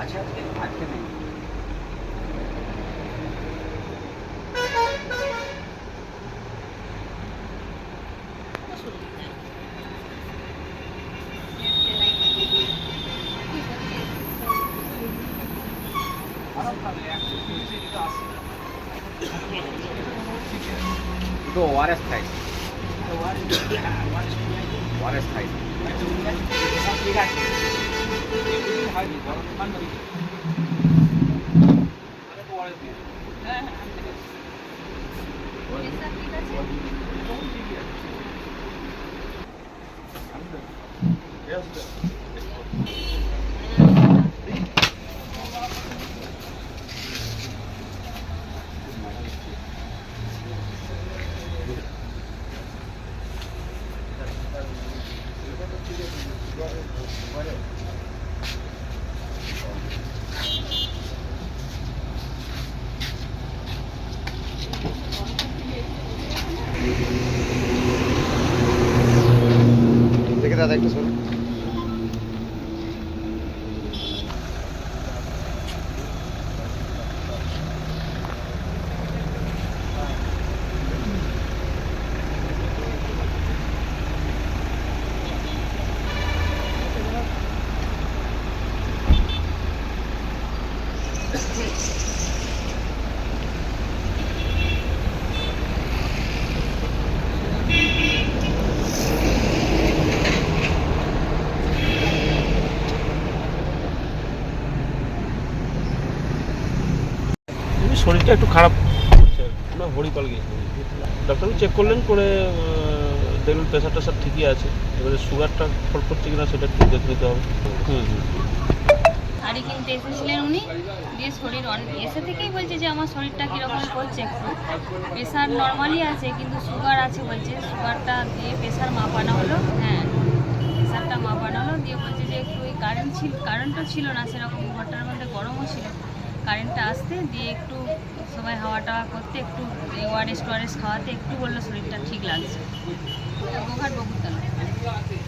আচ্ছা আজকে আজকে নেই। দুটো ওআরএস খাই। ওআরএস খাই। ঠিক আছে। عادي برضه حل Thank you. দাদা একটু সরুন এমনি শরীরটা একটু খারাপ হচ্ছে। আমরা হরিপাল গিয়েছি। ডাক্তারবাবু চেক করলেন করে দেখলেন প্রেশার টেশার ঠিকই আছে। এবারে সুগারটা ফল করছে কিনা সেটা একটু দেখে নিতে হবে। হুম হুম। শাড়ি কিনতে এসেছিলেন উনি। দিয়ে শরীর অনেক এসে থেকেই বলছে যে আমার শরীরটা কীরকম করছে একটু। প্রেশার নর্মালি আছে কিন্তু সুগার আছে বলছে। সুগারটা দিয়ে প্রেশার মাপানো হলো। হ্যাঁ প্রেশারটা মাপানো হলো। দিয়ে বলছে যে একটু ওই কারেন্ট ছিল কারেন্টও ছিল না সেরকম। ঘরটার মধ্যে গরমও ছিল। কারেন্টটা আসতে দিয়ে একটু সবাই হাওয়া টাওয়া করতে, একটু ওয়ারেস টোয়ারেস খাওয়াতে একটু বলল শরীরটা ঠিক লাগছে।